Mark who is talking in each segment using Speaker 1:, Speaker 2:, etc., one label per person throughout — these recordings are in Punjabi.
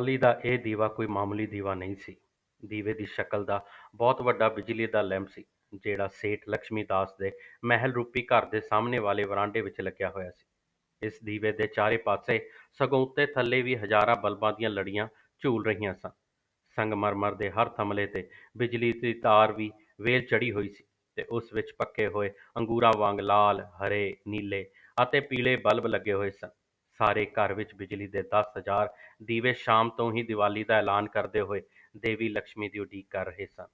Speaker 1: ਦੀਵਾਲੀ ਦਾ ਇਹ ਦੀਵਾ ਕੋਈ ਮਾਮੂਲੀ ਦੀਵਾ ਨਹੀਂ ਸੀ। ਦੀਵੇ ਦੀ ਸ਼ਕਲ ਦਾ ਬਹੁਤ ਵੱਡਾ ਬਿਜਲੀ ਦਾ ਲੈਂਪ ਸੀ, ਜਿਹੜਾ ਸੇਠ ਲਕਸ਼ਮੀ ਦਾਸ ਦੇ ਮਹਿਲ ਰੂਪੀ ਘਰ ਦੇ ਸਾਹਮਣੇ ਵਾਲੇ ਵਰਾਂਡੇ ਵਿੱਚ ਲੱਗਿਆ ਹੋਇਆ ਸੀ। ਇਸ ਦੀਵੇ ਦੇ ਚਾਰੇ ਪਾਸੇ ਸਗੋਂ ਉੱਤੇ ਥੱਲੇ ਵੀ ਹਜ਼ਾਰਾਂ ਬਲਬਾਂ ਦੀਆਂ ਲੜੀਆਂ ਝੂਲ ਰਹੀਆਂ ਸਨ। ਸੰਗਮਰਮਰ ਦੇ ਹਰ ਥੰਮ੍ਹਲੇ ਤੇ ਬਿਜਲੀ ਦੀ ਤਾਰ ਵੀ ਵੇਲ ਚੜ੍ਹੀ ਹੋਈ ਸੀ ਤੇ ਉਸ ਵਿੱਚ ਪੱਕੇ ਹੋਏ ਅੰਗੂਰਾਂ ਵਾਂਗ ਲਾਲ, ਹਰੇ, ਨੀਲੇ ਅਤੇ ਪੀਲੇ ਬਲਬ ਲੱਗੇ ਹੋਏ ਸਨ। ਸਾਰੇ ਘਰ ਵਿੱਚ ਬਿਜਲੀ ਦੇ ਦਸ ਹਜ਼ਾਰ ਦੀਵੇ ਸ਼ਾਮ ਤੋਂ ਹੀ ਦੀਵਾਲੀ ਦਾ ਐਲਾਨ ਕਰਦੇ ਹੋਏ ਦੇਵੀ ਲਕਸ਼ਮੀ ਦੀ ਉਡੀਕ ਕਰ ਰਹੇ ਸਨ।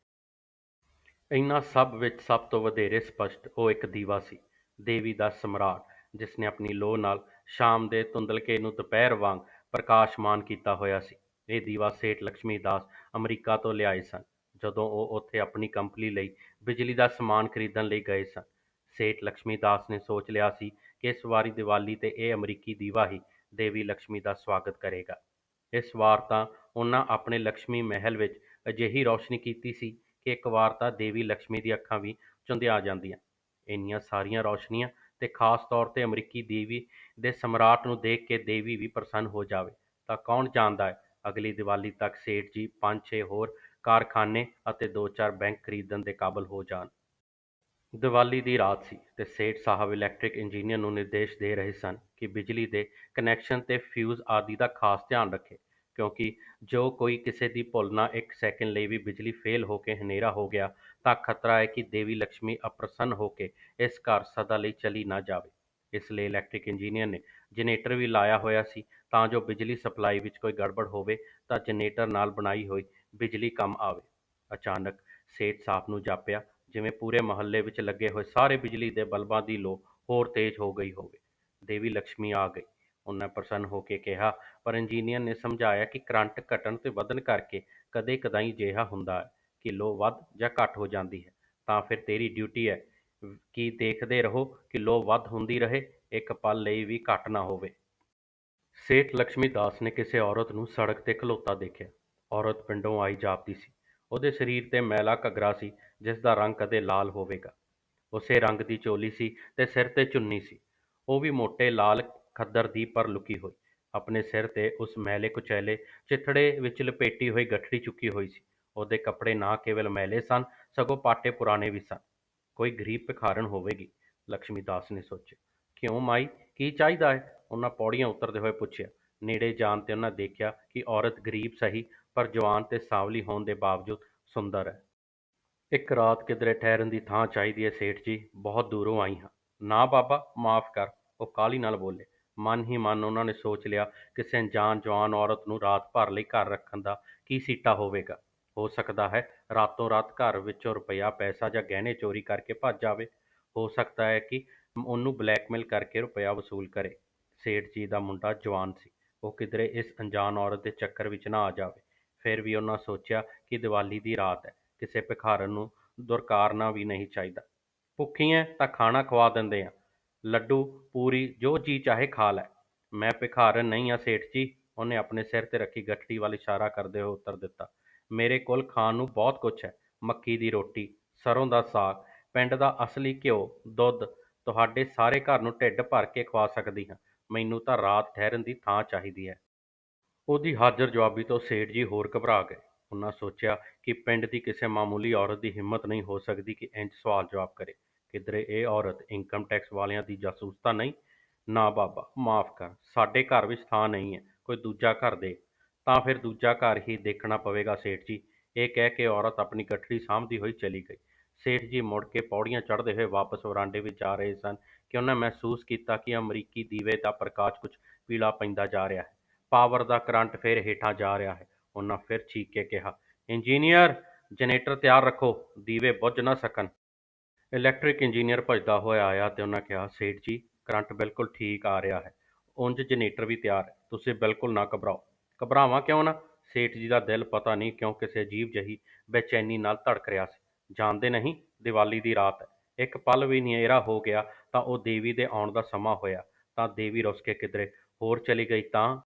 Speaker 1: ਇਨ੍ਹਾਂ ਸਭ ਵਿੱਚ ਸਭ ਤੋਂ ਵਧੇਰੇ ਸਪੱਸ਼ਟ ਉਹ ਇੱਕ ਦੀਵਾ ਸੀ, ਦੇਵੀ ਦਾ ਸਮਰਾਟ, ਜਿਸ ਨੇ ਆਪਣੀ ਲੌ ਨਾਲ ਸ਼ਾਮ ਦੇ ਧੁੰਦਲਕੇ ਨੂੰ ਦੁਪਹਿਰ ਵਾਂਗ ਪ੍ਰਕਾਸ਼ਮਾਨ ਕੀਤਾ ਹੋਇਆ ਸੀ। ਇਹ ਦੀਵਾ ਸੇਠ ਲਕਸ਼ਮੀ ਦਾਸ ਅਮਰੀਕਾ ਤੋਂ ਲਿਆਏ ਸਨ, ਜਦੋਂ ਉਹ ਉੱਥੇ ਆਪਣੀ ਕੰਪਨੀ ਲਈ ਬਿਜਲੀ ਦਾ ਸਮਾਨ ਖਰੀਦਣ ਲਈ ਗਏ ਸਨ। ਸੇਠ ਲਕਸ਼ਮੀ ਦਾਸ ਨੇ ਸੋਚ ਲਿਆ ਸੀ ਇਸ ਵਾਰੀ ਦੀਵਾਲੀ ਤੇ ਇਹ ਅਮਰੀਕੀ ਦੀਵਾ ਹੀ ਦੇਵੀ ਲਕਸ਼ਮੀ ਦਾ ਸਵਾਗਤ ਕਰੇਗਾ। ਇਸ ਵਾਰ ਤਾਂ ਉਹਨਾਂ ਆਪਣੇ ਲਕਸ਼ਮੀ ਮਹਿਲ ਵਿੱਚ ਅਜਿਹੀ ਰੌਸ਼ਨੀ ਕੀਤੀ ਸੀ ਕਿ ਇੱਕ ਵਾਰ ਤਾਂ ਦੇਵੀ ਲਕਸ਼ਮੀ ਦੀਆਂ ਅੱਖਾਂ ਵੀ ਚੁੰਧਿਆ ਜਾਂਦੀਆਂ। ਇੰਨੀਆਂ ਸਾਰੀਆਂ ਰੌਸ਼ਨੀਆਂ ਤੇ ਖ਼ਾਸ ਤੌਰ ਤੇ ਅਮਰੀਕੀ ਦੇਵੀ ਦੇ ਸਮਰਾਟ ਨੂੰ ਦੇਖ ਕੇ ਦੇਵੀ ਵੀ ਪ੍ਰਸੰਨ ਹੋ ਜਾਵੇ, ਤਾਂ ਕੌਣ ਜਾਣਦਾ ਹੈ ਅਗਲੀ ਦੀਵਾਲੀ ਤੱਕ ਸੇਠ ਜੀ ਪੰਜ-ਛੇ ਹੋਰ ਕਾਰਖਾਨੇ ਅਤੇ ਦੋ-ਚਾਰ ਬੈਂਕ ਖਰੀਦਣ ਦੇ ਕਾਬਲ ਹੋ ਜਾਣ। ਦੀਵਾਲੀ ਦੀ ਰਾਤ ਸੀ ਤੇ ਸੇਠ ਸਾਹਿਬ ਇਲੈਕਟ੍ਰਿਕ ਇੰਜੀਨੀਅਰ ਨੂੰ ਨਿਰਦੇਸ਼ ਦੇ ਰਹੇ ਸਨ ਕਿ ਬਿਜਲੀ ਦੇ ਕਨੈਕਸ਼ਨ ਤੇ ਫਿਊਜ਼ ਆਦਿ ਦਾ ਖ਼ਾਸ ਧਿਆਨ ਰੱਖੇ, ਕਿਉਂਕਿ ਜੋ ਕੋਈ ਕਿਸੇ ਦੀ ਭੁੱਲ ਨਾਲ ਇੱਕ ਸੈਕਿੰਡ ਲਈ ਵੀ ਬਿਜਲੀ ਫੇਲ ਹੋ ਕੇ ਹਨੇਰਾ ਹੋ ਗਿਆ ਤਾਂ ਖ਼ਤਰਾ ਹੈ ਕਿ ਦੇਵੀ ਲਕਸ਼ਮੀ ਅਪ੍ਰਸੰਨ ਹੋ ਕੇ ਇਸ ਘਰ ਸਦਾ ਲਈ ਚਲੀ ਨਾ ਜਾਵੇ। ਇਸ ਲਈ ਇਲੈਕਟ੍ਰਿਕ ਇੰਜੀਨੀਅਰ ਨੇ ਜਨਰੇਟਰ ਵੀ ਲਾਇਆ ਹੋਇਆ ਸੀ ਤਾਂ ਜੋ ਬਿਜਲੀ ਸਪਲਾਈ ਵਿੱਚ ਕੋਈ ਗੜਬੜ ਹੋਵੇ ਤਾਂ ਜਨਰੇਟਰ ਨਾਲ ਬਣਾਈ ਹੋਈ ਬਿਜਲੀ ਕੰਮ ਆਵੇ। ਅਚਾਨਕ ਸੇਠ ਸਾਹਿਬ ਨੂੰ ਜਾਪਿਆ ਜਿਵੇਂ ਪੂਰੇ ਮੁਹੱਲੇ ਵਿੱਚ ਲੱਗੇ ਹੋਏ ਸਾਰੇ ਬਿਜਲੀ ਦੇ ਬਲਬਾਂ ਦੀ ਲੌ ਹੋਰ ਤੇਜ਼ ਹੋ ਗਈ ਹੋਵੇ। ਦੇਵੀ ਲਕਸ਼ਮੀ ਆ ਗਈ, ਉਹਨਾਂ ਪ੍ਰਸੰਨ ਹੋ ਕੇ ਕਿਹਾ, ਪਰ ਇੰਜੀਨੀਅਰ ਨੇ ਸਮਝਾਇਆ ਕਿ ਕਰੰਟ ਘਟਣ ਤੇ ਵਧਣ ਕਰਕੇ ਕਦੇ-ਕਦਾਈਂ ਅਜਿਹਾ ਹੁੰਦਾ ਹੈ ਕਿ ਲੌ ਵੱਧ ਜਾਂ ਘੱਟ ਹੋ ਜਾਂਦੀ ਹੈ, ਤਾਂ ਫਿਰ ਤੇਰੀ ਡਿਊਟੀ ਹੈ ਕਿ ਦੇਖਦੇ ਰਹੋ ਕਿ ਲੌ ਵੱਧ ਹੁੰਦੀ ਰਹੇ, ਇੱਕ ਪਲ ਲਈ ਵੀ ਘੱਟ ਨਾ ਹੋਵੇ। ਸੇਠ ਲਕਸ਼ਮੀ ਦਾਸ ਨੇ ਕਿਸੇ ਔਰਤ ਨੂੰ ਸੜਕ ਤੇ ਖਲੋਤਾ ਦੇਖਿਆ। ਔਰਤ ਪਿੰਡੋਂ ਆਈ ਜਾਪਦੀ ਸੀ। ਉਹਦੇ ਸਰੀਰ ਤੇ ਮੈਲਾ ਘੱਗਰਾ ਸੀ ਜਿਸਦਾ ਰੰਗ ਕਦੇ ਲਾਲ ਹੋਵੇਗਾ। ਉਸੇ ਰੰਗ ਦੀ ਚੋਲੀ ਸੀ ਤੇ ਸਿਰ ਤੇ ਚੁੰਨੀ ਸੀ, ਉਹ ਵੀ ਮੋਟੇ ਲਾਲ ਖੱਦਰ ਦੀ ਪਰ ਲੁਕੀ ਹੋਈ। ਆਪਣੇ ਸਿਰ ਤੇ ਉਸ ਮੈਲੇ-ਕੁਚੈਲੇ ਚਿੱਥੜੇ ਵਿੱਚ ਲਪੇਟੀ ਹੋਈ ਗੱਠੜੀ ਚੁੱਕੀ ਹੋਈ ਸੀ। ਉਹਦੇ ਕੱਪੜੇ ਨਾ ਕੇਵਲ ਮੈਲੇ ਸਨ, ਸਗੋਂ ਪਾਟੇ ਪੁਰਾਣੇ ਵੀ ਸਨ। ਕੋਈ ਗਰੀਬ ਭਿਖਾਰਣ ਹੋਵੇਗੀ, ਲਕਸ਼ਮੀ ਦਾਸ ਨੇ ਸੋਚਿਆ। ਕਿਉਂ ਮਾਈ, ਕੀ ਚਾਹੀਦਾ ਹੈ? ਉਹਨਾਂ ਪੌੜੀਆਂ ਉਤਰਦੇ ਹੋਏ ਪੁੱਛਿਆ। ਨੇੜੇ ਜਾਣ ਤੇ ਉਹਨਾਂ ਦੇਖਿਆ ਕਿ ਔਰਤ ਗਰੀਬ ਸਹੀ ਪਰ ਜਵਾਨ ਤੇ ਸਾਂਵਲੀ ਹੋਣ ਦੇ ਬਾਵਜੂਦ ਸੁੰਦਰ ਹੈ। ਇੱਕ ਰਾਤ ਕਿਧਰੇ ਠਹਿਰਨ ਦੀ ਥਾਂ ਚਾਹੀਦੀ ਹੈ ਸੇਠ ਜੀ, ਬਹੁਤ ਦੂਰੋਂ ਆਈ ਹਾਂ। ਨਾ ਬਾਬਾ, ਮਾਫ਼ ਕਰ, ਉਹ ਕਾਹਲੀ ਨਾਲ ਬੋਲੇ। ਮਨ ਹੀ ਮਨ ਉਨ੍ਹਾਂ ਨੇ ਸੋਚ ਲਿਆ ਕਿਸੇ ਅਣਜਾਣ ਜਵਾਨ ਔਰਤ ਨੂੰ ਰਾਤ ਭਰ ਲਈ ਘਰ ਰੱਖਣ ਦਾ ਕੀ ਸੀਟਾ ਹੋਵੇਗਾ। ਹੋ ਸਕਦਾ ਹੈ ਰਾਤੋਂ-ਰਾਤ ਘਰ ਵਿੱਚੋਂ ਰੁਪਇਆ, ਪੈਸਾ ਜਾਂ ਗਹਿਣੇ ਚੋਰੀ ਕਰਕੇ ਭੱਜ ਜਾਵੇ। ਹੋ ਸਕਦਾ ਹੈ ਕਿ ਉਹਨੂੰ ਬਲੈਕਮੇਲ ਕਰਕੇ ਰੁਪਇਆ ਵਸੂਲ ਕਰੇ। ਸੇਠ ਜੀ ਦਾ ਮੁੰਡਾ ਜਵਾਨ ਸੀ, ਉਹ ਕਿਧਰੇ ਇਸ ਅਣਜਾਣ ਔਰਤ ਦੇ ਚੱਕਰ ਵਿੱਚ ਨਾ ਆ ਜਾਵੇ। ਫਿਰ ਵੀ ਉਨ੍ਹਾਂ ਸੋਚਿਆ ਕਿ ਦੀਵਾਲੀ ਦੀ ਰਾਤ ਹੈ, ਕਿਸੇ ਭਿਖਾਰਨ ਨੂੰ ਦੁਰਕਾਰਨਾ ਵੀ ਨਹੀਂ ਚਾਹੀਦਾ। ਭੁੱਖੀ ਐਂ ਤਾਂ ਖਾਣਾ ਖੁਆ ਦਿੰਦੇ ਆਂ, ਲੱਡੂ, ਪੂਰੀ ਜੋ ਜੀ ਚਾਹੇ ਖਾ ਲੈ। ਮੈਂ ਭਿਖਾਰਨ ਨਹੀਂ ਆਂ ਸੇਠ ਜੀ, ਉਹਨੇ ਆਪਣੇ ਸਿਰ ਤੇ ਰੱਖੀ ਗਠੜੀ ਵੱਲ ਇਸ਼ਾਰਾ ਕਰਦੇ ਹੋਏ ਉੱਤਰ ਦਿੱਤਾ। ਮੇਰੇ ਕੋਲ ਖਾਣ ਨੂੰ ਬਹੁਤ ਕੁਝ ਹੈ, ਮੱਕੀ ਦੀ ਰੋਟੀ, ਸਰ੍ਹੋਂ ਦਾ ਸਾਗ, ਪਿੰਡ ਦਾ ਅਸਲੀ ਘਿਓ, ਦੁੱਧ, ਤੁਹਾਡੇ ਸਾਰੇ ਘਰ ਨੂੰ ਢਿੱਡ ਭਰ ਕੇ ਖੁਆ ਸਕਦੀ ਹਾਂ। ਮੈਨੂੰ ਤਾਂ ਰਾਤ ਠਹਿਰਨ ਦੀ ਥਾਂ ਚਾਹੀਦੀ ਹੈ। ਉਹਦੀ ਹਾਜ਼ਰ-ਜਵਾਬੀ ਤੋਂ ਸੇਠ ਜੀ ਹੋਰ ਘਬਰਾ ਗਏ। ਉਨ੍ਹਾਂ ਸੋਚਿਆ ਕਿ ਪਿੰਡ ਦੀ ਕਿਸੇ ਮਾਮੂਲੀ ਔਰਤ ਦੀ ਹਿੰਮਤ ਨਹੀਂ ਹੋ ਸਕਦੀ ਕਿ ਇੰਜ ਸਵਾਲ-ਜਵਾਬ ਕਰੇ। ਕਿਧਰੇ ਇਹ ਔਰਤ ਇਨਕਮ ਟੈਕਸ ਵਾਲਿਆਂ ਦੀ ਜਾਸੂਸ ਤਾਂ ਨਹੀਂ? ਨਾ ਬਾਬਾ, ਮਾਫ਼ ਕਰ, ਸਾਡੇ ਘਰ ਵਿੱਚ ਥਾਂ ਨਹੀਂ ਹੈ, ਕੋਈ ਦੂਜਾ ਘਰ ਦੇਖ। ਤਾਂ ਫਿਰ ਦੂਜਾ ਘਰ ਹੀ ਦੇਖਣਾ ਪਵੇਗਾ ਸੇਠ ਜੀ। ਇਹ ਕਹਿ ਕੇ ਔਰਤ ਆਪਣੀ ਗਠੜੀ ਸਾਂਭਦੀ ਹੋਈ ਚਲੀ ਗਈ। ਸੇਠ ਜੀ ਮੁੜ ਕੇ ਪੌੜੀਆਂ ਚੜ੍ਹਦੇ ਹੋਏ ਵਾਪਸ ਵਰਾਂਡੇ ਵਿੱਚ ਜਾ ਰਹੇ ਸਨ ਕਿ ਉਨ੍ਹਾਂ ਮਹਿਸੂਸ ਕੀਤਾ ਕਿ ਅਮਰੀਕੀ ਦੀਵੇ ਦਾ ਪ੍ਰਕਾਸ਼ ਕੁਝ ਪੀਲਾ ਪੈਂਦਾ ਜਾ ਰਿਹਾ ਹੈ। ਪਾਵਰ ਦਾ ਕਰੰਟ ਫਿਰ ਹੇਠਾਂ ਜਾ ਰਿਹਾ ਹੈ। ਉਹਨਾਂ ਫਿਰ ਚੀਕ ਕੇ ਕਿਹਾ, ਇੰਜੀਨੀਅਰ, ਜਨਰੇਟਰ ਤਿਆਰ ਰੱਖੋ, ਦੀਵੇ ਬੁੱਝ ਨਾ ਸਕਣ। ਇਲੈਕਟ੍ਰਿਕ ਇੰਜੀਨੀਅਰ ਭੱਜਦਾ ਹੋਇਆ ਆਇਆ ਤੇ ਉਹਨਾਂ ਕਿਹਾ, ਸੇਠ ਜੀ, ਕਰੰਟ ਬਿਲਕੁਲ ਠੀਕ ਆ ਰਿਹਾ ਹੈ। ਉਂਝ ਜਨਰੇਟਰ ਵੀ ਤਿਆਰ ਹੈ। ਤੁਸੀਂ ਬਿਲਕੁਲ ਨਾ ਘਬਰਾਓ। ਘਬਰਾਵਾਂ ਕਿਉਂ ਨਾ? ਸੇਠ ਜੀ ਦਾ ਦਿਲ ਪਤਾ ਨਹੀਂ ਕਿਉਂ ਕਿਸੇ ਅਜੀਬ ਜਿਹੀ ਬੇਚੈਨੀ ਨਾਲ ਧੜਕ ਰਿਹਾ ਸੀ। ਜਾਣਦੇ ਨਹੀਂ, ਦੀਵਾਲੀ ਦੀ ਰਾਤ ਹੈ, ਇੱਕ ਪਲ ਵੀ ਹਨੇਰਾ ਹੋ ਗਿਆ ਤਾਂ ਉਹ ਦੇਵੀ ਦੇ ਆਉਣ ਦਾ ਸਮਾਂ ਹੋਇਆ ਤਾਂ ਦੇਵੀ ਰੁੱਸ ਕੇ ਕਿਧਰੇ ਹੋਰ ਚਲੀ ਗਈ ਤਾਂ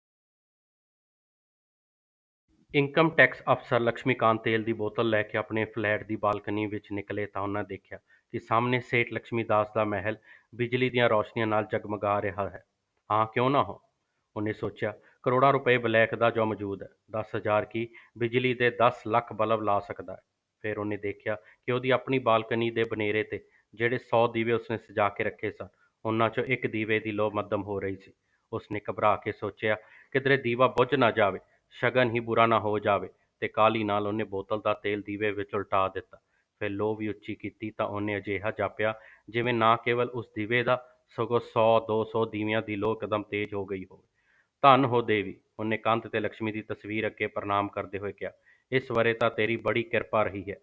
Speaker 1: ਇਨਕਮ ਟੈਕਸ ਅਫ਼ਸਰ ਲਕਸ਼ਮੀਕਾਂਤ ਤੇਲ ਦੀ ਬੋਤਲ ਲੈ ਕੇ ਆਪਣੇ ਫਲੈਟ ਦੀ ਬਾਲਕਨੀ ਵਿੱਚ ਨਿਕਲੇ ਤਾਂ ਉਨ੍ਹਾਂ ਦੇਖਿਆ ਕਿ ਸਾਹਮਣੇ ਸੇਠ ਲਕਸ਼ਮੀ ਦਾਸ ਦਾ ਮਹਿਲ ਬਿਜਲੀ ਦੀਆਂ ਰੌਸ਼ਨੀਆਂ ਨਾਲ ਜਗਮਗਾ ਰਿਹਾ ਹੈ। ਹਾਂ, ਕਿਉਂ ਨਾ ਹੋ। ਉਹਨੇ ਸੋਚਿਆ ਕਰੋੜਾਂ ਰੁਪਏ ਬਲੈਕ ਦਾ ਜੋ ਮੌਜੂਦ ਹੈ ਦਸ ਹਜ਼ਾਰ ਕੀ ਬਿਜਲੀ ਦੇ ਦਸ ਲੱਖ ਬਲਬ ਲਾ ਸਕਦਾ ਹੈ ਫਿਰ ਉਹਨੇ ਦੇਖਿਆ ਕਿ ਉਹਦੀ ਆਪਣੀ ਬਾਲਕਨੀ ਦੇ ਬਨੇਰੇ ਤੇ ਜਿਹੜੇ ਸੌ ਦੀਵੇ ਉਸਨੇ ਸਜਾ ਕੇ ਰੱਖੇ ਸਨ ਉਹਨਾਂ 'ਚੋਂ ਇੱਕ ਦੀਵੇ ਦੀ ਲੋ ਮੱਧਮ ਹੋ ਰਹੀ ਸੀ ਉਸਨੇ ਘਬਰਾ ਕੇ ਸੋਚਿਆ ਕਿਧਰੇ ਦੀਵਾ ਬੁੱਝ ਨਾ ਜਾਵੇ ਸ਼ਗਨ ਹੀ ਬੁਰਾ ਨਾ ਹੋ ਜਾਵੇ ਤੇ ਕਾਹਲੀ ਨਾਲ ਉਹਨੇ ਬੋਤਲ ਦਾ ਤੇਲ ਦੀਵੇ ਵਿੱਚ ਉਲਟਾ ਦਿੱਤਾ। ਫਿਰ ਲੋ ਵੀ ਉੱਚੀ ਕੀਤੀ ਤਾਂ ਉਹਨੇ ਅਜਿਹਾ ਜਾਪਿਆ ਜਿਵੇਂ ਨਾ ਕੇਵਲ ਉਸ ਦੀਵੇ ਦਾ, ਸਗੋਂ ਸੌ, ਦੋ ਸੌ ਦੀਵਿਆਂ ਦੀ ਲੋ ਕਦਮ ਤੇਜ਼ ਹੋ ਗਈ ਹੋਵੇ। ਧੰਨ ਹੋ ਦੇਵੀ, ਉਹਨੇ ਕੰਧ ਤੇ ਲਕਸ਼ਮੀ ਦੀ ਤਸਵੀਰ ਅੱਗੇ ਪ੍ਰਣਾਮ ਕਰਦੇ ਹੋਏ ਕਿਹਾ, ਇਸ ਵਰੇ ਤਾਂ ਤੇਰੀ ਬੜੀ ਕਿਰਪਾ ਰਹੀ ਹੈ।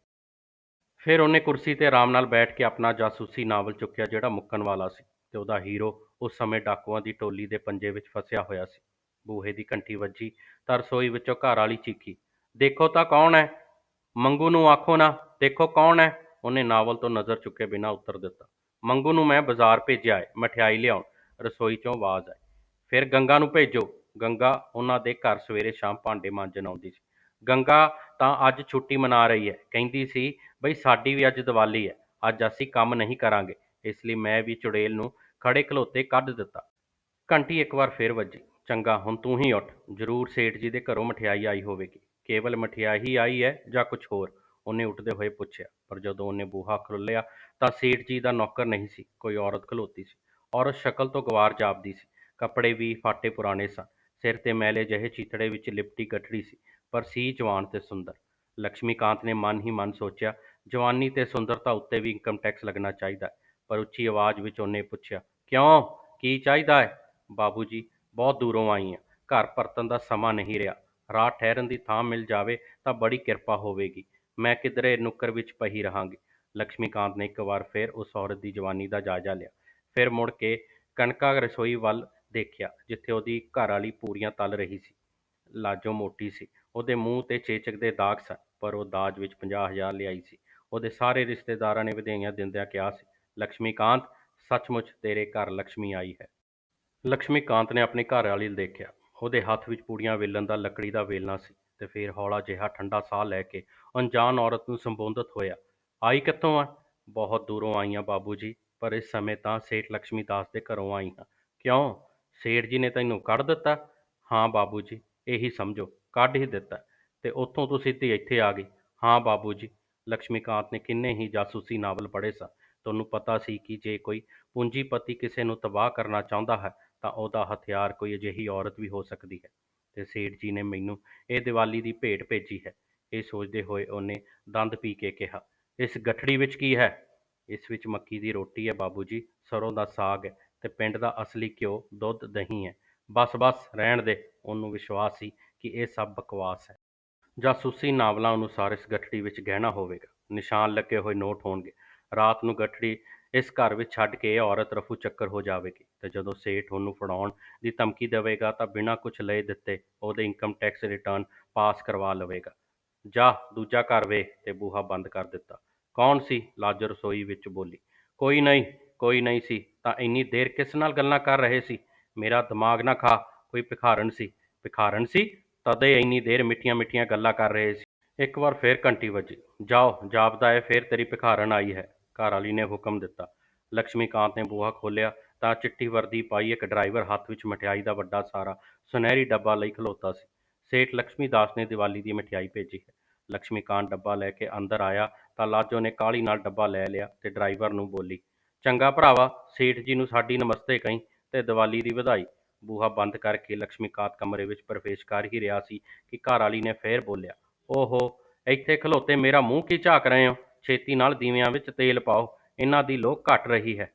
Speaker 1: ਫਿਰ ਉਹਨੇ ਕੁਰਸੀ ਤੇ ਆਰਾਮ ਨਾਲ ਬੈਠ ਕੇ ਆਪਣਾ ਜਾਸੂਸੀ ਨਾਵਲ ਚੁੱਕਿਆ ਜਿਹੜਾ ਮੁੱਕਣ ਵਾਲਾ ਸੀ ਤੇ ਉਹਦਾ ਹੀਰੋ ਉਸ ਸਮੇਂ ਡਾਕੂਆਂ ਦੀ ਟੋਲੀ ਦੇ ਪੰਜੇ ਵਿੱਚ ਫਸਿਆ ਹੋਇਆ ਸੀ। ਬੂਹੇ ਦੀ ਘੰਟੀ ਵੱਜੀ ਤਾਂ ਰਸੋਈ ਵਿੱਚੋਂ ਘਰ ਵਾਲੀ ਚੀਖੀ, ਦੇਖੋ ਤਾਂ ਕੌਣ ਹੈ? ਮੰਗੂ ਨੂੰ ਆਖੋ ਨਾ, ਦੇਖੋ ਕੌਣ ਹੈ? ਉਹਨੇ ਨਾਵਲ ਤੋਂ ਨਜ਼ਰ ਚੁੱਕੇ ਬਿਨਾਂ ਉੱਤਰ ਦਿੱਤਾ, ਮੰਗੂ ਨੂੰ ਮੈਂ ਬਾਜ਼ਾਰ ਭੇਜਿਆ ਹੈ, ਮਠਿਆਈ ਲਿਆਉਣ। ਰਸੋਈ ਚੋਂ ਆਵਾਜ਼ ਆਈ, ਫਿਰ ਗੰਗਾ ਨੂੰ ਭੇਜੋ। ਗੰਗਾ ਉਹਨਾਂ ਦੇ ਘਰ ਸਵੇਰੇ ਸ਼ਾਮ ਭਾਂਡੇ ਮਾਂਜਣ ਆਉਂਦੀ ਸੀ, ਗੰਗਾ ਤਾਂ ਅੱਜ ਛੁੱਟੀ ਮਨਾ ਰਹੀ ਹੈ। ਕਹਿੰਦੀ ਸੀ, ਬਈ ਸਾਡੀ ਵੀ ਅੱਜ ਦੀਵਾਲੀ ਹੈ, ਅੱਜ ਅਸੀਂ ਕੰਮ ਨਹੀਂ ਕਰਾਂਗੇ। ਇਸ ਲਈ ਮੈਂ ਵੀ ਚੁੜੇਲ ਨੂੰ ਖੜੇ ਖਲੋਤੇ ਕੱਢ ਦਿੱਤਾ। ਘੰਟੀ ਇੱਕ ਵਾਰ ਫੇਰ ਵੱਜੀ ਚੰਗਾ, ਹੁਣ ਤੂੰ ਹੀ ਉੱਠ। ਜ਼ਰੂਰ ਸੇਠ ਜੀ ਦੇ ਘਰੋਂ ਮਠਿਆਈ ਆਈ ਹੋਵੇਗੀ। ਕੇਵਲ ਮਠਿਆਈ ਹੀ ਆਈ ਹੈ ਜਾਂ ਕੁਝ ਹੋਰ? ਉਹਨੇ ਉੱਠਦੇ ਹੋਏ ਪੁੱਛਿਆ। ਪਰ ਜਦੋਂ ਉਹਨੇ ਬੂਹਾ ਖੋਲ੍ਹਿਆ ਤਾਂ ਸੇਠ ਜੀ ਦਾ ਨੌਕਰ ਨਹੀਂ ਸੀ। ਕੋਈ ਔਰਤ ਖਲੋਤੀ ਸੀ। ਔਰਤ ਸ਼ਕਲ ਤੋਂ ਗਵਾਰ ਜਾਪਦੀ ਸੀ। ਕੱਪੜੇ ਵੀ ਫਾਟੇ ਪੁਰਾਣੇ ਸਨ। ਸਿਰ ਤੇ ਮੈਲੇ ਜਿਹੇ ਚੀਤੜੇ ਵਿੱਚ ਲਿਪਟੀ ਗੱਠੜੀ ਸੀ। ਪਰ ਸੀ ਜਵਾਨ ਤੇ ਸੁੰਦਰ। ਲక్ష్ਮੀਕਾਂਤ ਨੇ ਮਨ ਹੀ ਮਨ ਸੋਚਿਆ, ਜਵਾਨੀ ਤੇ ਸੁੰਦਰਤਾ ਉੱਤੇ ਵੀ ਇਨਕਮ ਟੈਕਸ ਲੱਗਣਾ ਚਾਹੀਦਾ ਹੈ। ਪਰ ਉੱਚੀ ਆਵਾਜ਼ ਵਿੱਚ ਉਹਨੇ ਪੁੱਛਿਆ, ਕਿਉਂ? ਕੀ ਚਾਹੀਦਾ ਹੈ? ਬਾਬੂ ਜੀ ਬਹੁਤ ਦੂਰੋਂ ਆਈ ਆਂ। ਘਰ ਪਰਤਣ ਦਾ ਸਮਾਂ ਨਹੀਂ ਰਿਹਾ। ਰਾਤ ਠਹਿਰਨ ਦੀ ਥਾਂ ਮਿਲ ਜਾਵੇ ਤਾਂ ਬੜੀ ਕਿਰਪਾ ਹੋਵੇਗੀ। ਮੈਂ ਕਿਧਰੇ ਨੁੱਕਰ ਵਿੱਚ ਪਹੀ ਰਹਾਂਗੀ। ਲక్ష్ਮੀਕਾਂਤ ਨੇ ਇੱਕ ਵਾਰ ਫੇਰ ਉਸ ਔਰਤ ਦੀ ਜਵਾਨੀ ਦਾ ਜਾਇਜ਼ਾ ਲਿਆ। ਫਿਰ ਮੁੜ ਕੇ ਕਣਕਾ ਰਸੋਈ ਵੱਲ ਦੇਖਿਆ, ਜਿੱਥੇ ਉਹਦੀ ਘਰ ਵਾਲੀ ਪੂਰੀਆਂ ਤਲ ਰਹੀ ਸੀ। ਲਾਜੋ ਮੋਟੀ ਸੀ। ਉਹਦੇ ਮੂੰਹ 'ਤੇ ਚੇਚਕ ਦੇ ਦਾਗ਼ ਸਨ, ਪਰ ਉਹ ਦਾਜ ਵਿੱਚ ਪੰਜਾਹ ਹਜ਼ਾਰ ਲਿਆਈ ਸੀ। ਉਹਦੇ ਸਾਰੇ ਰਿਸ਼ਤੇਦਾਰਾਂ ਨੇ ਵਧਾਈਆਂ ਦਿੰਦਿਆਂ ਕਿਹਾ ਸੀ, "ਲక్ష్ਮੀਕਾਂਤ, ਸੱਚਮੁੱਚ ਤੇਰੇ ਘਰ ਲక్ష్ਮੀ ਆਈ ਹੈ।" ਲਕਸ਼ਮੀਕਾਂਤ ਨੇ ਆਪਣੀ ਘਰਵਾਲੀ ਵੱਲ ਦੇਖਿਆ। ਉਹਦੇ ਹੱਥ ਵਿੱਚ ਪੂੜੀਆਂ ਵੇਲਣ ਦਾ ਲੱਕੜੀ ਦਾ ਵੇਲਣਾ ਸੀ ਤੇ ਫਿਰ ਹੌਲਾ ਜਿਹਾ ਠੰਡਾ ਸਾਹ ਲੈ ਕੇ ਅਣਜਾਣ ਔਰਤ ਨੂੰ ਸੰਬੋਧਿਤ ਹੋਇਆ, "ਆਈ ਕਿੱਥੋਂ ਆ "ਬਹੁਤ ਦੂਰੋਂ ਆਈ ਆਂ ਬਾਬੂ ਜੀ, ਪਰ ਇਸ ਸਮੇਂ ਤਾਂ ਸੇਠ ਲਕਸ਼ਮੀ ਦਾਸ ਦੇ ਘਰੋਂ ਆਈ ਹਾਂ "ਕਿਉਂ, ਸੇਠ ਜੀ ਨੇ ਤੈਨੂੰ ਕੱਢ ਦਿੱਤਾ?" "ਹਾਂ ਬਾਬੂ ਜੀ, ਇਹੀ ਸਮਝੋ, ਕੱਢ ਹੀ ਦਿੱਤਾ। ਤੇ ਉੱਥੋਂ ਤੂੰ ਸਿੱਧੀ ਇੱਥੇ ਆ ਗਈ?" "ਹਾਂ ਬਾਬੂ ਜੀ।" ਲਕਸ਼ਮੀਕਾਂਤ ਨੇ ਕਿੰਨੇ ਹੀ ਜਾਸੂਸੀ ਨਾਵਲ ਪੜ੍ਹੇ ਸਨ ਤੁਹਾਨੂੰ ਪਤਾ ਸੀ ਕਿ ਜੇ ਕੋਈ ਪੂੰਜੀਪਤੀ ਕਿਸੇ ਨੂੰ ਤਬਾਹ ਕਰਨਾ ਚਾਹੁੰਦਾ ਹੈ ਤਾਂ ਉਹਦਾ ਹਥਿਆਰ ਕੋਈ ਅਜਿਹੀ ਔਰਤ ਵੀ ਹੋ ਸਕਦੀ ਹੈ। ਤੇ ਸੇਠ ਜੀ ਨੇ ਮੈਨੂੰ ਇਹ ਦੀਵਾਲੀ ਦੀ ਭੇਟ ਭੇਜੀ ਹੈ। ਇਹ ਸੋਚਦੇ ਹੋਏ ਉਹਨੇ ਦੰਦ ਪੀ ਕੇ ਕਿਹਾ, ਇਸ ਗੱਠੜੀ ਵਿੱਚ ਕੀ ਹੈ? ਇਸ ਵਿੱਚ ਮੱਕੀ ਦੀ ਰੋਟੀ ਹੈ ਬਾਬੂ ਜੀ, ਸਰੋਂ ਦਾ ਸਾਗ ਹੈ ਤੇ ਪਿੰਡ ਦਾ ਅਸਲੀ ਘਿਓ ਦੁੱਧ, ਦਹੀਂ ਹੈ। ਬਸ ਬਸ, ਰਹਿਣ ਦੇ। ਉਹਨੂੰ ਵਿਸ਼ਵਾਸ ਸੀ ਕਿ ਇਹ ਸਭ ਬਕਵਾਸ ਹੈ। ਜਾਸੂਸੀ ਨਾਵਲਾਂ ਅਨੁਸਾਰ ਇਸ ਗੱਠੜੀ ਵਿੱਚ ਗਹਿਣਾ ਹੋਵੇਗਾ। ਨਿਸ਼ਾਨ ਲੱਗੇ ਹੋਏ ਨੋਟ ਹੋਣਗੇ। ਰਾਤ ਨੂੰ ਗੱਠੜੀ ਇਸ ਘਰ ਵਿੱਚ ਛੱਡ ਕੇ ਇਹ ਔਰਤ ਰਫੂ ਚੱਕਰ ਹੋ ਜਾਵੇਗੀ। ਤੇ ਜਦੋਂ ਸੇਠ ਉਹਨੂੰ ਫੜਾਉਣ ਦੀ ਧਮਕੀ ਦੇਵੇਗਾ ਤਾਂ ਬਿਨਾਂ ਕੁਝ ਲਏ ਦਿੱਤੇ ਉਹਦੇ ਇਨਕਮ ਟੈਕਸ ਰਿਟਰਨ ਪਾਸ ਕਰਵਾ ਲਵੇਗਾ। ਜਾ, ਦੂਜਾ ਘਰ ਵੇਖ ਤੇ ਬੂਹਾ ਬੰਦ ਕਰ ਦਿੱਤਾ। ਕੌਣ ਸੀ? ਲਾਜੋ ਰਸੋਈ ਵਿੱਚ ਬੋਲੀ। ਕੋਈ ਨਹੀਂ ਕੋਈ ਨਹੀਂ ਸੀ। ਤਾਂ ਇੰਨੀ ਦੇਰ ਕਿਸ ਨਾਲ ਗੱਲਾਂ ਕਰ ਰਹੇ ਸੀ? ਮੇਰਾ ਦਿਮਾਗ ਨਾ ਖਾ, ਕੋਈ ਭਿਖਾਰਣ ਸੀ। ਭਿਖਾਰਣ ਸੀ? ਤਦੇ ਇੰਨੀ ਦੇਰ ਮਿੱਠੀਆਂ ਮਿੱਠੀਆਂ ਗੱਲਾਂ ਕਰ ਰਹੇ ਸੀ। ਇੱਕ ਵਾਰ ਫੇਰ ਘੰਟੀ ਵੱਜੀ। ਜਾਓ, ਜਾਪਦਾ ਏ ਫੇਰ ਤੇਰੀ ਭਿਖਾਰਣ ਆਈ ਹੈ। ਘਰ ਵਾਲੀ ਨੇ ਹੁਕਮ ਦਿੱਤਾ। ਲక్ష్ਮੀਕਾਂਤ ਨੇ ਬੂਹਾ ਖੋਲ੍ਹਿਆ ਤਾਂ ਚਿੱਟੀ ਵਰਦੀ ਪਾਈ ਇੱਕ ਡਰਾਈਵਰ ਹੱਥ ਵਿੱਚ ਮਠਿਆਈ ਦਾ ਵੱਡਾ ਸਾਰਾ ਸੁਨਹਿਰੀ ਡੱਬਾ ਲਈ ਖਲੋਤਾ ਸੀ। ਸੇਠ ਲక్ష్ਮੀ ਦਾਸ ਨੇ ਦੀਵਾਲੀ ਦੀ ਮਠਿਆਈ ਭੇਜੀ ਹੈ। ਲక్ష్ਮੀਕਾਂਤ ਡੱਬਾ ਲੈ ਕੇ ਅੰਦਰ ਆਇਆ ਤਾਂ ਲਾਜੋ ਨੇ ਕਾਹਲੀ ਨਾਲ ਡੱਬਾ ਲੈ ਲਿਆ ਤੇ ਡਰਾਈਵਰ ਨੂੰ ਬੋਲੀ, "ਚੰਗਾ ਭਰਾਵਾ, ਸੇਠ ਜੀ ਨੂੰ ਸਾਡੀ ਨਮਸਤੇ ਕਹੀਂ ਤੇ ਦੀਵਾਲੀ ਦੀ ਵਧਾਈ।" ਬੂਹਾ ਬੰਦ ਕਰਕੇ ਕੇ ਲక్ష్ਮੀਕਾਂਤ ਕਮਰੇ ਵਿੱਚ ਪ੍ਰਵੇਸ਼ ਕਰ ਹੀ ਰਿਹਾ ਸੀ ਕਿ ਘਰ ਵਾਲੀ ਨੇ ਫੇਰ ਬੋਲਿਆ, "ਓ ਹੋ, ਇੱਥੇ ਖਲੋਤੇ ਮੇਰਾ ਮੂੰਹ ਕੀ ਝਾਕ ਰਹੇ ਹੋ ਛੇਤੀ ਨਾਲ ਦੀਵਿਆਂ ਵਿੱਚ ਤੇਲ ਪਾਓ, ਇਹਨਾਂ ਦੀ ਲੋ ਘਟ ਰਹੀ ਹੈ।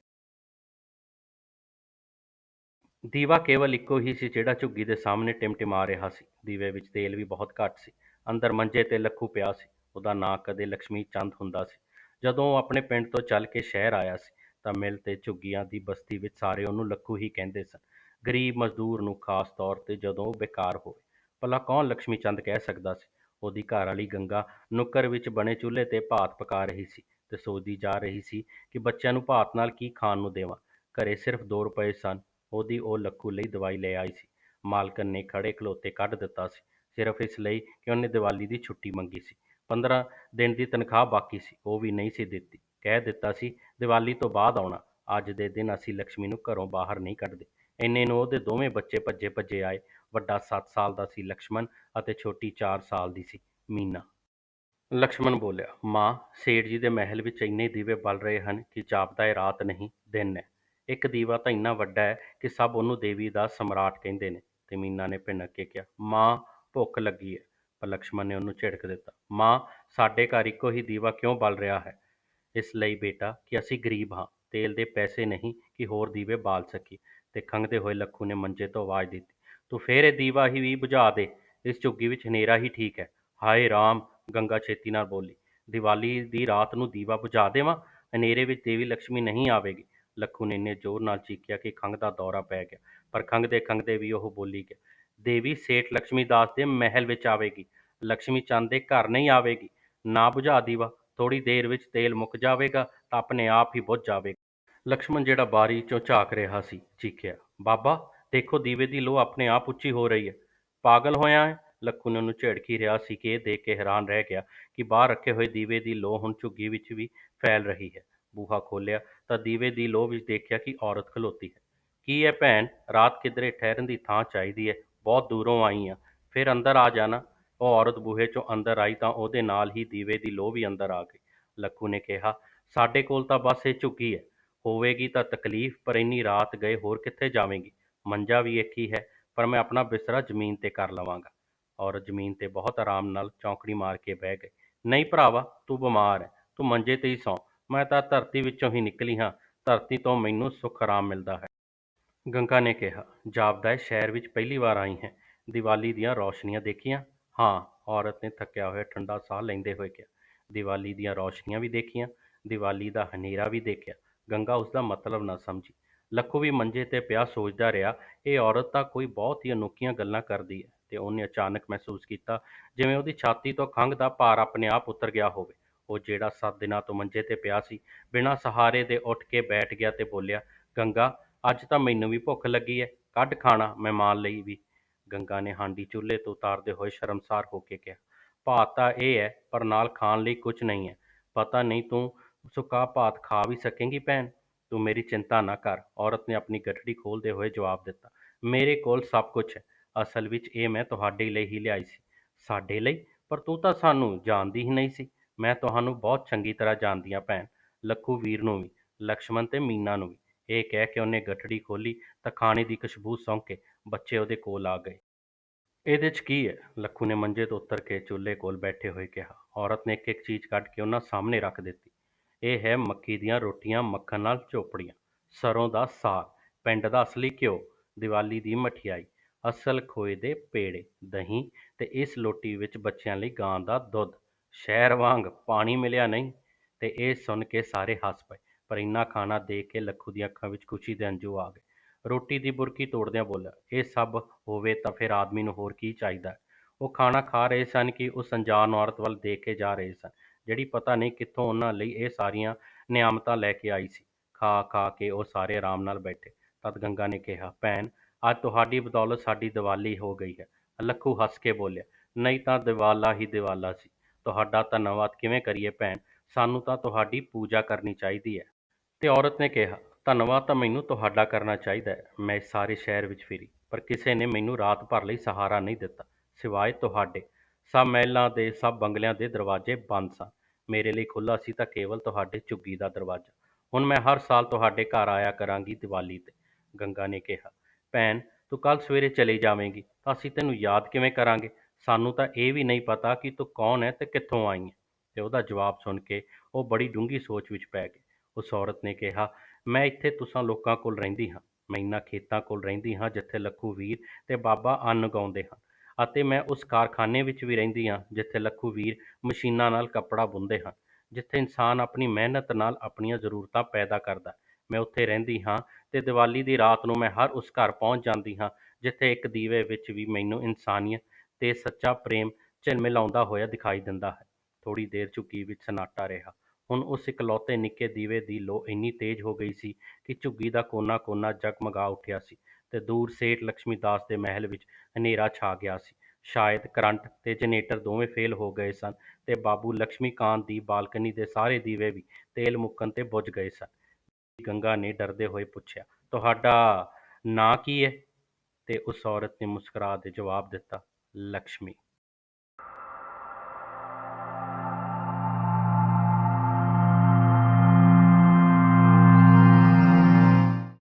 Speaker 1: ਦੀਵਾ ਕੇਵਲ ਇੱਕੋ ਹੀ ਸੀ ਜਿਹੜਾ ਝੁੱਗੀ ਦੇ ਸਾਹਮਣੇ ਟਿਮਟਿਮਾ ਰਿਹਾ ਸੀ। ਦੀਵੇ ਵਿੱਚ ਤੇਲ ਵੀ ਬਹੁਤ ਘੱਟ ਸੀ। ਅੰਦਰ ਮੰਜੇ ਤੇ ਲੱਖੂ ਪਿਆ ਸੀ। ਉਹਦਾ ਨਾਂ ਕਦੇ ਲక్ష్ਮੀ ਚੰਦ ਹੁੰਦਾ ਸੀ। ਜਦੋਂ ਉਹ ਆਪਣੇ ਪਿੰਡ ਤੋਂ ਚੱਲ ਕੇ ਸ਼ਹਿਰ ਆਇਆ ਸੀ, ਤਾਂ ਮਿਲ ਤੇ ਝੁੱਗੀਆਂ ਦੀ ਬਸਤੀ ਵਿੱਚ ਸਾਰੇ ਉਹਨੂੰ ਲੱਖੂ ਹੀ ਕਹਿੰਦੇ ਸਨ। ਗਰੀਬ ਮਜ਼ਦੂਰ ਨੂੰ ਖਾਸ ਤੌਰ ਤੇ ਜਦੋਂ ਉਹ ਬੇਕਾਰ ਹੋਵੇ, ਭਲਾ ਕੌਣ ਲక్ష్ਮੀ ਚੰਦ ਕਹਿ ਸਕਦਾ ਸੀ? ਉਹਦੀ ਘਰ ਵਾਲੀ ਗੰਗਾ ਨੁੱਕਰ ਵਿੱਚ ਬਣੇ ਚੁੱਲ੍ਹੇ ਤੇ ਭਾਤ ਪਕਾ ਰਹੀ ਸੀ ਤੇ ਸੋਚਦੀ ਜਾ ਰਹੀ ਸੀ ਕਿ ਬੱਚਿਆਂ ਨੂੰ ਭਾਤ ਨਾਲ ਕੀ ਖਾਣ ਨੂੰ ਦੇਵਾਂ। ਘਰੇ ਸਿਰਫ ਦੋ ਰੁਪਏ ਸਨ, ਉਹਦੀ ਉਹ ਲੱਖੂ ਲਈ ਦਵਾਈ ਲੈ ਆਈ ਸੀ। ਮਾਲਕਣ ਨੇ ਖੜੇ ਖਲੋਤੇ ਕੱਢ ਦਿੱਤਾ ਸੀ, ਸਿਰਫ ਇਸ ਲਈ ਕਿ ਉਹਨੇ ਦੀਵਾਲੀ ਦੀ ਛੁੱਟੀ ਮੰਗੀ ਸੀ। 15 ਦਿਨ ਦੀ ਤਨਖਾਹ ਬਾਕੀ ਸੀ, ਉਹ ਵੀ ਨਹੀਂ ਸੀ ਦਿੱਤੀ। ਕਹਿ ਦਿੱਤਾ ਸੀ, ਦੀਵਾਲੀ ਤੋਂ ਬਾਅਦ ਆਉਣਾ, ਅੱਜ ਦੇ ਦਿਨ ਅਸੀਂ ਲਕਸ਼ਮੀ ਨੂੰ ਘਰੋਂ ਬਾਹਰ ਨਹੀਂ ਕੱਢਦੇ। ਇੰਨੇ ਨੂੰ ਉਹਦੇ ਦੋਵੇਂ ਬੱਚੇ ਭੱਜੇ ਭੱਜੇ ਆਏ। ਵੱਡਾ 7 ਸਾਲ ਦਾ ਸੀ ਲਕਸ਼ਮਣ ਅਤੇ ਛੋਟੀ 4 ਸਾਲ ਦੀ ਸੀ ਮੀਨਾ। ਲਕਸ਼ਮਣ ਬੋਲਿਆ, ਮਾਂ, ਸੇਠ ਜੀ ਦੇ ਮਹਿਲ ਵਿੱਚ ਇੰਨੇ ਦੀਵੇ ਬਲ ਰਹੇ ਹਨ ਕਿ ਜਾਪਦਾ ਏ ਰਾਤ ਨਹੀਂ, ਦਿਨ ਹੈ। ਇੱਕ ਦੀਵਾ ਤਾਂ ਇੰਨਾ ਵੱਡਾ ਹੈ ਕਿ ਸਭ ਉਹਨੂੰ ਦੇਵੀ ਦਾ ਸਮਰਾਟ ਕਹਿੰਦੇ ਨੇ। ਤੇ ਮੀਨਾ ਨੇ ਭਿਣਕ ਕੇ ਕਿਹਾ, ਮਾਂ, ਭੁੱਖ ਲੱਗੀ ਹੈ ਪਰ ਲਕਸ਼ਮਣ ਨੇ ਉਹਨੂੰ ਝਿੜਕ ਦਿੱਤਾ, ਮਾਂ, ਸਾਡੇ ਘਰ ਇੱਕੋ ਹੀ ਦੀਵਾ ਕਿਉਂ ਬਲ ਰਿਹਾ ਹੈ? ਇਸ ਲਈ ਬੇਟਾ ਕਿ ਅਸੀਂ ਗਰੀਬ ਹਾਂ, ਤੇਲ ਦੇ ਪੈਸੇ ਨਹੀਂ ਕਿ ਹੋਰ ਦੀਵੇ ਬਾਲ ਸਕੀਏ। ਤੇ ਖੰਘਦੇ ਹੋਏ ਲੱਖੂ ਨੇ ਮੰਜੇ ਤੋਂ ਆਵਾਜ਼ ਦਿੱਤੀ ਤੂੰ ਫੇਰ ਇਹ ਦੀਵਾ ਹੀ ਵੀ ਬੁਝਾ ਦੇ, ਇਸ ਝੁੱਗੀ ਵਿੱਚ ਹਨੇਰਾ ਹੀ ਠੀਕ ਹੈ। ਹਾਏ ਰਾਮ, ਗੰਗਾ ਛੇਤੀ ਨਾਲ ਬੋਲੀ, ਦੀਵਾਲੀ ਦੀ ਰਾਤ ਨੂੰ ਦੀਵਾ ਬੁਝਾ ਦੇਵਾਂ? ਹਨੇਰੇ ਵਿੱਚ ਦੇਵੀ ਲక్ష్ਮੀ ਨਹੀਂ ਆਵੇਗੀ। ਲੱਖੂ ਨੇ ਇੰਨੇ ਜ਼ੋਰ ਨਾਲ ਚੀਕਿਆ ਕਿ ਖੰਘ ਦਾ ਦੌਰਾ ਪੈ ਗਿਆ, ਪਰ ਖੰਘਦੇ ਖੰਘਦੇ ਵੀ ਉਹ ਬੋਲੀ ਗਿਆ, ਦੇਵੀ, ਸੇਠ ਲక్ష్ਮੀ ਦਾਸ ਦੇ ਮਹਿਲ ਵਿੱਚ ਆਵੇਗੀ। ਲక్ష్ਮੀ ਚੰਦ ਦੇ ਘਰ ਨਹੀਂ ਆਵੇਗੀ। ਨਾ ਬੁਝਾ ਦੀਵਾ ਥੋੜੀ ਦੇਰ ਵਿੱਚ ਤੇਲ ਮੁੱਕ ਜਾਵੇਗਾ, ਤਾਂ ਆਪਣੇ ਆਪ ਹੀ ਬੁਝ ਜਾਵੇਗਾ। ਲక్ష్ਮਣ ਜਿਹੜਾ ਬਾਰੀ ਚੋਂ ਝਾਕ ਰਿਹਾ ਸੀ, ਚੀਕਿਆ, ਬਾਬਾ ਦੇਖੋ ਦੀਵੇ ਦੀ ਲੋ ਆਪਣੇ ਆਪ ਉੱਚੀ ਹੋ ਰਹੀ ਹੈ। ਪਾਗਲ ਹੋਇਆ ਹੈ। ਲੱਖੂ ਨੇ ਉਹਨੂੰ ਝਿੜਕ ਹੀ ਰਿਹਾ ਸੀ ਕਿ ਇਹ ਦੇਖ ਕੇ ਹੈਰਾਨ ਰਹਿ ਗਿਆ ਕਿ ਬਾਹਰ ਰੱਖੇ ਹੋਏ ਦੀਵੇ ਦੀ ਲੋ ਹੁਣ ਝੁੱਗੀ ਵਿੱਚ ਵੀ ਫੈਲ ਰਹੀ ਹੈ। ਬੂਹਾ ਖੋਲ੍ਹਿਆ ਤਾਂ ਦੀਵੇ ਦੀ ਲੋ ਵਿੱਚ ਦੇਖਿਆ ਕਿ ਔਰਤ ਖਲੋਤੀ ਹੈ। ਕੀ ਹੈ ਭੈਣ? ਰਾਤ ਕਿਧਰੇ ਠਹਿਰਨ ਦੀ ਥਾਂ ਚਾਹੀਦੀ ਹੈ ਬਹੁਤ ਦੂਰੋਂ ਆਈ ਆ। ਫਿਰ ਅੰਦਰ ਆ ਜਾਣਾ। ਉਹ ਔਰਤ ਬੂਹੇ ਚੋਂ ਅੰਦਰ ਆਈ ਤਾਂ ਉਹਦੇ ਨਾਲ ਹੀ ਦੀਵੇ ਦੀ ਲੋ ਵੀ ਅੰਦਰ ਆ ਗਈ। ਲੱਖੂ ਨੇ ਕਿਹਾ, ਸਾਡੇ ਕੋਲ ਤਾਂ ਬਸ ਇਹ ਝੁੱਗੀ ਹੈ ਹੋਵੇਗੀ ਤਾਂ ਤਕਲੀਫ, ਪਰ ਇੰਨੀ ਰਾਤ ਗਏ ਹੋਰ ਕਿੱਥੇ ਜਾਵੇਂਗੀ? ਮੰਜਾ ਵੀ ਇੱਕ ਹੀ ਹੈ, ਪਰ ਮੈਂ ਆਪਣਾ ਬਿਸਤਰਾ ਜ਼ਮੀਨ ਤੇ ਕਰ ਲਵਾਂਗਾ। ਔਰਤ ਜ਼ਮੀਨ ਤੇ ਬਹੁਤ ਆਰਾਮ ਨਾਲ ਚੌਂਕੜੀ ਮਾਰ ਕੇ ਬਹਿ ਗਈ ਨਹੀਂ ਭਰਾਵਾ, ਤੂੰ ਬਿਮਾਰ ਹੈ, ਤੂੰ ਮੰਜੇ ਤੇ ਹੀ ਸੌਂ। ਮੈਂ ਤਾਂ ਧਰਤੀ ਵਿੱਚੋਂ ਹੀ ਨਿਕਲੀ ਹਾਂ, ਧਰਤੀ ਤੋਂ ਮੈਨੂੰ ਸੁੱਖ ਆਰਾਮ ਮਿਲਦਾ ਹੈ। ਗੰਗਾ ਨੇ ਕਿਹਾ, ਜਾਪਦਾ ਹੈ, ਸ਼ਹਿਰ ਵਿੱਚ ਪਹਿਲੀ ਵਾਰ ਆਈ ਹੈ। ਦੀਵਾਲੀ ਦੀਆਂ ਰੌਸ਼ਨੀਆਂ ਦੇਖੀਆਂ? ਹਾਂ, ਔਰਤ ਨੇ ਥੱਕਿਆ ਹੋਇਆ ਠੰਡਾ ਸਾਹ ਲੈਂਦੇ ਹੋਏ ਕਿਹਾ। ਦੀਵਾਲੀ ਦੀਆਂ ਰੌਸ਼ਨੀਆਂ ਵੀ ਦੇਖੀਆਂ, ਦੀਵਾਲੀ ਦਾ ਹਨੇਰਾ ਵੀ ਦੇਖਿਆ। ਗੰਗਾ ਉਸਦਾ ਮਤਲਬ ਨਾ ਸਮਝੀ। ਲੱਖੂ ਵੀ ਮੰਜੇ ਤੇ ਪਿਆ ਸੋਚਦਾ ਰਿਹਾ, ਇਹ ਔਰਤ ਤਾਂ ਕੋਈ ਬਹੁਤ ਹੀ ਅਨੋਖੀਆਂ ਗੱਲਾਂ ਕਰਦੀ ਹੈ ਤੇ ਉਹਨੇ ਅਚਾਨਕ ਮਹਿਸੂਸ ਕੀਤਾ, ਜਿਵੇਂ ਉਹਦੀ ਛਾਤੀ ਤੋਂ ਖੰਘ ਦਾ ਭਾਰ ਆਪਣੇ ਆਪ ਉਤਰ ਗਿਆ ਹੋਵੇ। ਉਹ ਜਿਹੜਾ ਸੱਤ ਦਿਨਾਂ ਤੋਂ ਮੰਜੇ ਤੇ ਪਿਆ ਸੀ, ਬਿਨਾਂ ਸਹਾਰੇ ਦੇ ਉੱਠ ਕੇ ਬੈਠ ਗਿਆ ਤੇ ਬੋਲਿਆ, ਗੰਗਾ, ਅੱਜ ਤਾਂ ਮੈਨੂੰ ਵੀ ਭੁੱਖ ਲੱਗੀ ਹੈ, ਕੱਢ ਖਾਣਾ ਮਹਿਮਾਨ ਲਈ ਵੀ। ਗੰਗਾ ਨੇ ਹਾਂਡੀ ਚੁੱਲ੍ਹੇ ਤੋਂ ਉਤਾਰਦੇ ਹੋਏ ਸ਼ਰਮਸਾਰ ਹੋ ਕੇ ਕਿਹਾ, ਭਾਤ ਤਾਂ ਇਹ ਹੈ, ਪਰ ਨਾਲ ਖਾਣ ਲਈ ਕੁਝ ਨਹੀਂ ਹੈ। ਪਤਾ ਨਹੀਂ ਤੂੰ ਸੁੱਕਾ ਭਾਤ ਖਾ ਵੀ ਸਕੇਂਗੀ ਭੈਣ? ਤੂੰ ਮੇਰੀ ਚਿੰਤਾ ਨਾ ਕਰ। ਔਰਤ ਨੇ ਆਪਣੀ ਗਠੜੀ ਖੋਲ੍ਹਦੇ ਹੋਏ ਜਵਾਬ ਦਿੱਤਾ, ਮੇਰੇ ਕੋਲ ਸਭ ਕੁਝ ਹੈ। ਅਸਲ ਵਿੱਚ ਇਹ ਮੈਂ ਤੁਹਾਡੇ ਲਈ ਹੀ ਲਿਆਈ ਸੀ। ਸਾਡੇ ਲਈ? ਪਰ ਤੂੰ ਤਾਂ ਸਾਨੂੰ ਜਾਣਦੀ ਹੀ ਨਹੀਂ ਸੀ। ਮੈਂ ਤੁਹਾਨੂੰ ਬਹੁਤ ਚੰਗੀ ਤਰ੍ਹਾਂ ਜਾਣਦੀ ਹਾਂ ਭੈਣ। ਲੱਖੂ ਵੀਰ ਨੂੰ ਵੀ, ਲਕਸ਼ਮਣ ਤੇ ਮੀਨਾ ਨੂੰ ਵੀ। ਇਹ ਕਹਿ ਕੇ ਉਹਨੇ ਗਠੜੀ ਖੋਲੀ ਤਾਂ ਖਾਣੇ ਦੀ ਖੁਸ਼ਬੂ ਸੌਂਕ ਕੇ ਬੱਚੇ ਉਹਦੇ ਕੋਲ ਆ ਗਏ। ਇਹਦੇ 'ਚ ਕੀ ਹੈ? ਲੱਖੂ ਨੇ ਮੰਜੇ ਤੋਂ ਉਤਰ ਕੇ ਚੁੱਲ੍ਹੇ ਕੋਲ ਬੈਠੇ ਹੋਏ ਕਿਹਾ। ਔਰਤ ਨੇ ਇੱਕ ਇੱਕ ਚੀਜ਼ ਕੱਢ ਕੇ ਉਹਨਾਂ ਸਾਹਮਣੇ ਰੱਖ ਦਿੱਤੀ। ਇਹ ਹੈ ਮੱਕੀ ਦੀਆਂ ਰੋਟੀਆਂ ਮੱਖਣ ਨਾਲ ਚੋਪੜੀਆਂ ਸਰ੍ਹੋਂ ਦਾ ਸਾਗ, ਪਿੰਡ ਦਾ ਅਸਲੀ ਘਿਓ, ਦੀਵਾਲੀ ਦੀ ਮਠਿਆਈ, ਅਸਲ ਖੋਏ ਦੇ ਪੇੜੇ, ਦਹੀਂ ਤੇ ਇਸ ਲੋਟੀ ਵਿੱਚ ਬੱਚਿਆਂ ਲਈ ਗਾਂ ਦਾ ਦੁੱਧ, ਸ਼ਹਿਰ ਵਾਂਗ ਪਾਣੀ ਮਿਲਿਆ ਨਹੀਂ ਤੇ ਇਹ ਸੁਣ ਕੇ ਸਾਰੇ ਹੱਸ ਪਏ, ਪਰ ਇੰਨਾ ਖਾਣਾ ਦੇਖ ਕੇ ਲੱਖੂ ਦੀਆਂ ਅੱਖਾਂ ਵਿੱਚ ਖੁਸ਼ੀ ਦੇ ਅੰਜੂ ਆ ਗਏ ਰੋਟੀ ਦੀ ਬੁਰਕੀ ਤੋੜਦਿਆਂ ਬੋਲਿਆ, ਇਹ ਸਭ ਹੋਵੇ ਤਾਂ ਫਿਰ ਆਦਮੀ ਨੂੰ ਹੋਰ ਕੀ ਚਾਹੀਦਾ ਹੈ? ਉਹ ਖਾਣਾ ਖਾ ਰਹੇ ਸਨ ਕਿ ਉਸ ਅਣਜਾਣ ਔਰਤ ਵੱਲ ਦੇਖ ਕੇ ਜਾ ਰਹੇ ਸਨ ਜਿਹੜੀ ਪਤਾ ਨਹੀਂ ਕਿੱਥੋਂ ਉਹਨਾਂ ਲਈ ਇਹ ਸਾਰੀਆਂ ਨਿਆਮਤਾਂ ਲੈ ਕੇ ਆਈ ਸੀ। ਖਾ ਖਾ ਕੇ ਉਹ ਸਾਰੇ ਆਰਾਮ ਨਾਲ ਬੈਠੇ। ਤਦ ਗੰਗਾ ਨੇ ਕਿਹਾ, ਭੈਣ, ਅੱਜ ਤੁਹਾਡੀ ਬਦੌਲਤ ਸਾਡੀ ਦੀਵਾਲੀ ਹੋ ਗਈ ਹੈ। ਲੱਖੂ ਹੱਸ ਕੇ ਬੋਲਿਆ, ਨਹੀਂ ਤਾਂ ਦੀਵਾਲਾ ਹੀ ਦੀਵਾਲਾ ਸੀ। ਤੁਹਾਡਾ ਧੰਨਵਾਦ ਕਿਵੇਂ ਕਰੀਏ ਭੈਣ? ਸਾਨੂੰ ਤਾਂ ਤੁਹਾਡੀ ਪੂਜਾ ਕਰਨੀ ਚਾਹੀਦੀ ਹੈ। ਤੇ ਔਰਤ ਨੇ ਕਿਹਾ, ਧੰਨਵਾਦ ਤਾਂ ਮੈਨੂੰ ਤੁਹਾਡਾ ਕਰਨਾ ਚਾਹੀਦਾ ਹੈ। ਮੈਂ ਇਸ ਸਾਰੇ ਸ਼ਹਿਰ ਵਿੱਚ ਫਿਰੀ, ਪਰ ਕਿਸੇ ਨੇ ਮੈਨੂੰ ਰਾਤ ਭਰ ਲਈ ਸਹਾਰਾ ਨਹੀਂ ਦਿੱਤਾ, ਸਿਵਾਏ ਤੁਹਾਡੇ। ਸਭ ਮਹਿਲਾਂ ਦੇ, ਸਭ ਬੰਗਲਿਆਂ ਦੇ ਦਰਵਾਜ਼ੇ ਬੰਦ ਸਨ। ਮੇਰੇ ਲਈ ਖੁੱਲ੍ਹਾ ਸੀ ਤਾਂ ਕੇਵਲ ਤੁਹਾਡੇ ਝੁੱਗੀ ਦਾ ਦਰਵਾਜ਼ਾ। ਹੁਣ ਮੈਂ ਹਰ ਸਾਲ ਤੁਹਾਡੇ ਘਰ ਆਇਆ ਕਰਾਂਗੀ ਦੀਵਾਲੀ ਤੇ, ਗੰਗਾ ਨੇ ਕਿਹਾ। ਭੈਣ, ਤੂੰ ਕੱਲ੍ਹ ਸਵੇਰੇ ਚਲੀ ਜਾਵੇਂਗੀ, ਤਾਂ ਅਸੀਂ ਤੈਨੂੰ ਯਾਦ ਕਿਵੇਂ ਕਰਾਂਗੇ? ਸਾਨੂੰ ਤਾਂ ਇਹ ਵੀ ਨਹੀਂ ਪਤਾ ਕਿ ਤੂੰ ਕੌਣ ਹੈ ਤੇ ਕਿੱਥੋਂ ਆਈ ਹੈ। ਤੇ ਉਹਦਾ ਜਵਾਬ ਸੁਣ ਕੇ ਉਹ ਬੜੀ ਡੂੰਘੀ ਸੋਚ ਵਿੱਚ ਪੈ ਗਏ। ਉਸ ਔਰਤ ਨੇ ਕਿਹਾ, ਮੈਂ ਇੱਥੇ ਤੁਸਾਂ ਲੋਕਾਂ ਕੋਲ ਰਹਿੰਦੀ ਹਾਂ। ਮੈਂ ਇਨ੍ਹਾਂ ਖੇਤਾਂ ਕੋਲ ਰਹਿੰਦੀ ਹਾਂ ਜਿੱਥੇ ਲੱਖੂ ਵੀਰ ਤੇ ਬਾਬਾ ਅੰਨ ਉਗਾਉਂਦੇ ਹਨ। ਅਤੇ ਮੈਂ ਉਸ ਕਾਰਖਾਨੇ ਵਿੱਚ ਵੀ ਰਹਿੰਦੀ ਹਾਂ, ਜਿੱਥੇ ਲੱਖੂ ਵੀਰ ਮਸ਼ੀਨਾਂ ਨਾਲ ਕੱਪੜਾ ਬੁਣਦੇ ਹਨ, ਜਿੱਥੇ ਇਨਸਾਨ ਆਪਣੀ ਮਿਹਨਤ ਨਾਲ ਆਪਣੀਆਂ ਜ਼ਰੂਰਤਾਂ ਪੈਦਾ ਕਰਦਾ ਮੈਂ ਉੱਥੇ ਰਹਿੰਦੀ ਹਾਂ ਤੇ ਦੀਵਾਲੀ ਦੀ ਰਾਤ ਨੂੰ ਮੈਂ ਹਰ ਉਸ ਘਰ ਪਹੁੰਚ ਜਾਂਦੀ ਹਾਂ, ਜਿੱਥੇ ਇੱਕ ਦੀਵੇ ਵਿੱਚ ਵੀ ਮੈਨੂੰ ਇਨਸਾਨੀਅਤ ਤੇ ਸੱਚਾ ਪ੍ਰੇਮ ਝਿਲਮਿਲਾਉਂਦਾ ਹੋਇਆ ਦਿਖਾਈ ਦਿੰਦਾ ਹੈ। ਥੋੜੀ ਦੇਰ ਝੁੱਗੀ ਵਿੱਚ ਸਨਾਟਾ ਰਿਹਾ। ਹੁਣ ਉਸ ਇਕਲੌਤੇ ਨਿੱਕੇ ਦੀਵੇ ਦੀ ਲੋ ਇੰਨੀ ਤੇਜ਼ ਹੋ ਗਈ ਸੀ ਕਿ ਝੁੱਗੀ ਦਾ ਕੋਨਾ-ਕੋਨਾ ਜਗਮਗਾ ਉੱਠਿਆ ਸੀ। ਤੇ ਦੂਰ ਸੇਠ ਲక్ష్ਮੀ ਦਾਸ ਦੇ ਮਹਿਲ ਵਿੱਚ ਹਨੇਰਾ ਛਾ ਗਿਆ ਸੀ। ਸ਼ਾਇਦ ਕਰੰਟ ਤੇ ਜਨਰੇਟਰ ਦੋਵੇਂ ਫੇਲ੍ਹ ਹੋ ਗਏ ਸਨ ਤੇ ਬਾਬੂ ਲక్ਸ਼ਮੀ ਕਾਂਤ ਦੀ ਬਾਲਕਨੀ ਦੇ ਸਾਰੇ ਦੀਵੇ ਵੀ ਤੇਲ ਮੁੱਕਣ 'ਤੇ ਬੁਝ ਗਏ ਸਨ। ਗੰਗਾ ਨੇ ਡਰਦੇ ਹੋਏ ਪੁੱਛਿਆ, "ਤੁਹਾਡਾ ਨਾਂ ਕੀ ਹੈ " ਤੇ ਉਸ ਔਰਤ ਨੇ ਮੁਸਕਰਾ ਕੇ ਜਵਾਬ ਦਿੱਤਾ, "ਲਕਸ਼ਮੀ।